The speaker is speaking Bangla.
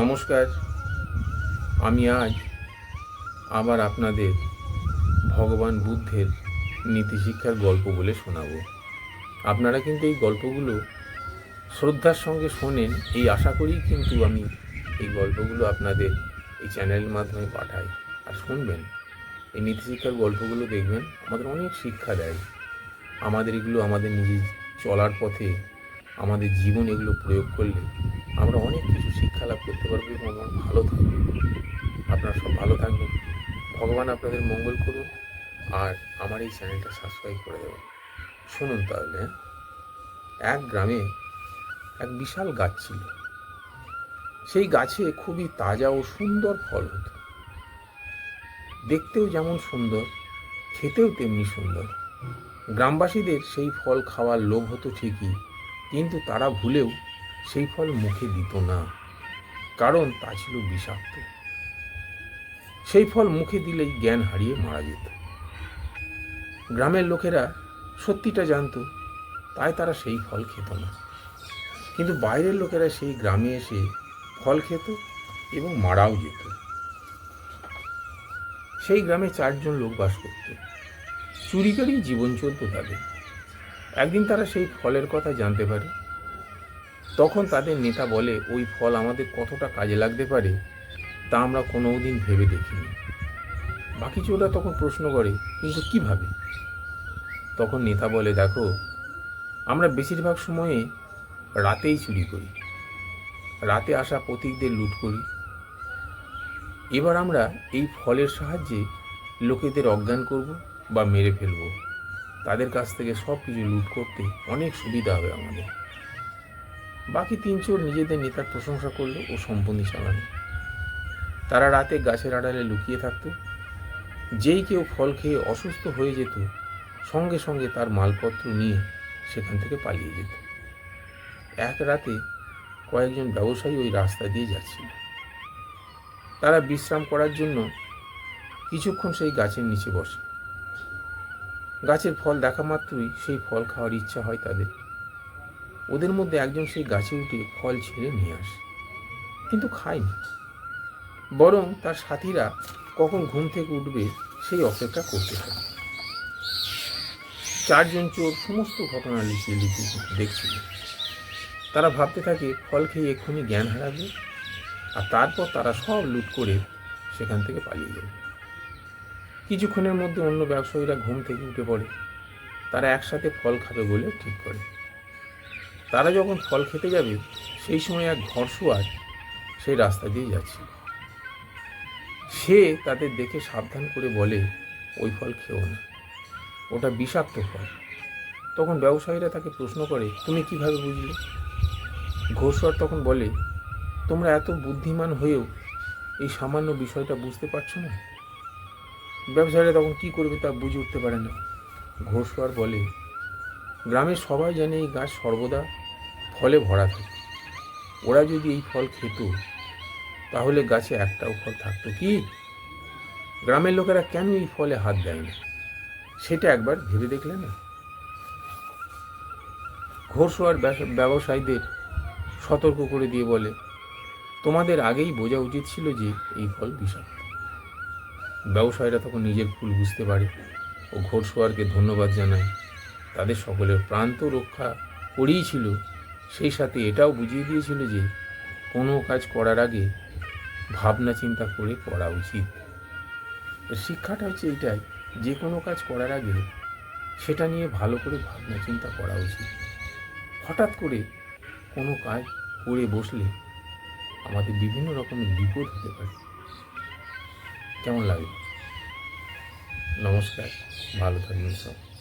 নমস্কার। আমি আজ আবার আপনাদের ভগবান বুদ্ধের নীতিশিক্ষার গল্প বলে শোনাবো। আপনারা কিন্তু এই গল্পগুলো শ্রদ্ধার সঙ্গে শোনেন, এই আশা করেই কিন্তু আমি এই গল্পগুলো আপনাদের এই চ্যানেলের মাধ্যমে পাঠাই আর শুনবেন। এই নীতিশিক্ষার গল্পগুলো দেখবেন, আমাদের অনেক শিক্ষা দেয়। আমাদের এগুলো আমাদের নিজের চলার পথে, আমাদের জীবন এগুলো প্রয়োগ করলে আমরা অনেক লাভ করতে পারব আমরা ভালো থাকবে। আপনারা সব ভালো থাকবেন। ভগবান আপনাদের মঙ্গল করুন আর আমার এই চ্যানেলটা সাবস্ক্রাইব করে দেবেন। শুনুন তাহলে? এক গ্রামে এক বিশাল গাছ ছিল। সেই গাছে খুবই তাজা ও সুন্দর ফল হতো। দেখতেও যেমন সুন্দর, খেতেও তেমনি সুন্দর। গ্রামবাসীদের সেই ফল খাওয়ার লোভ হতো ঠিকই, কিন্তু তারা ভুলেও সেই ফল মুখে দিত না। কারণ তা ছিল বিষাক্ত। সেই ফল মুখে দিলেই জ্ঞান হারিয়ে মারা যেত। গ্রামের লোকেরা সত্যিটা জানতো, তাই তারা সেই ফল খেত না। কিন্তু বাইরের লোকেরা সেই গ্রামে এসে ফল খেত এবং মারাও যেত। সেই গ্রামে চারজন লোক বাস করত। চুরি করেই জীবন চলত তাদের। একদিন তারা সেই ফলের কথা জানতে পারে তখন তাদের নেতা বলে, ওই ফল আমাদের কতটা কাজে লাগতে পারে তা আমরা কোনো দিন ভেবে দেখিনি। বাকি চোরা তখন প্রশ্ন করে কিন্তু কীভাবে? তখন নেতা বলে, দেখো, আমরা বেশিরভাগ সময়ে রাতেই চুরি করি। রাতে আসা প্রতীকদের লুট করি। এবার আমরা এই ফলের সাহায্যে লোকেদের অজ্ঞান করব বা মেরে ফেলব। তাদের কাছ থেকে সব কিছু লুট করতে অনেক সুবিধা হবে আমাদের। বাকি তিন চোর নিজেদের নেতার প্রশংসা করল ও সম্পত্তি চালানো তারা রাতে গাছের আড়ালে লুকিয়ে থাকতো। যেই কেউ ফল খেয়ে অসুস্থ হয়ে যেত, সঙ্গে সঙ্গে তার মালপত্র নিয়ে সেখান থেকে পালিয়ে যেত। এক রাতে কয়েকজন ব্যবসায়ী ওই রাস্তা দিয়ে যাচ্ছিল। তারা বিশ্রাম করার জন্য কিছুক্ষণ সেই গাছের নিচে বসে। গাছের ফল দেখা মাত্রই সেই ফল খাওয়ার ইচ্ছা হয় তাদের। ওদের মধ্যে একজন সেই গাছে উঠে ফল ছেড়ে নিয়ে আসে, কিন্তু খায়নি। বরং তার সাথীরা কখন ঘুম থেকে উঠবে সেই অপেক্ষা করতে থাকে। চারজন চোর সমস্ত ঘটনা লিখিয়ে লিখিয়ে দেখছিল। তারা ভাবতে থাকে ফল খেয়ে এক্ষুনি জ্ঞান হারাবে, আর তারপর তারা সব লুট করে সেখান থেকে পালিয়ে যাবে। কিছুক্ষণের মধ্যে অন্য ব্যবসায়ীরা ঘুম থেকে উঠে পড়ে। তারা একসাথে ফল খাবে বলে ঠিক করে। তারা যখন ফল খেতে যাবে, সেই সময় এক ঘরশুয়ার সেই রাস্তা দিয়ে যাচ্ছে সে তাদের দেখে সাবধান করে বলে, ওই ফল খেও না। ওটা বিষাক্ত ফল। তখন ব্যবসায়ীরা তাকে প্রশ্ন করে, তুমি কীভাবে বুঝলে? ঘোষওয়ার তখন বলে, তোমরা এত বুদ্ধিমান হয়েও এই সামান্য বিষয়টা বুঝতে পারছ না? ব্যবসায়ীরা তখন কি করবে তা বুঝে উঠতে পারে না। ঘোষওয়ার বলে, গ্রামের সবাই জানে এই গাছ সর্বদা ফলে ভরা থাকে। ওরা যদি এই ফল খেত, তাহলে গাছে একটাও ফল থাকতো কি? গ্রামের লোকেরা কেন এই ফলে হাত দেয় না? সেটা একবার ভেবে দেখলে না? ঘোষওয়ার ব্যবসায়ীদের সতর্ক করে দিয়ে বলে, তোমাদের আগেই বোঝা উচিত ছিল যে এই ফল বিষাক্ত। ব্যবসায়ীরা তখন নিজের ভুল বুঝতে পারে ও ঘোড়সোয়ারকে ধন্যবাদ জানায়। তাদের সকলের প্রান্ত রক্ষা করেই ছিল সেই সাথে এটাও বুঝিয়ে দিয়েছিল যে কোনো কাজ করার আগে ভাবনা চিন্তা করে করা উচিত। শিক্ষাটা হচ্ছে এটাই, যে কোনো কাজ করার আগে সেটা নিয়ে ভালো করে ভাবনা চিন্তা করা উচিত। হঠাৎ করে কোনো কাজ করে বসলে আমাদের বিভিন্ন রকমের বিপদ হতে পারে। কেমন লাগে? নমস্কার, ভালো থাকবেন সব।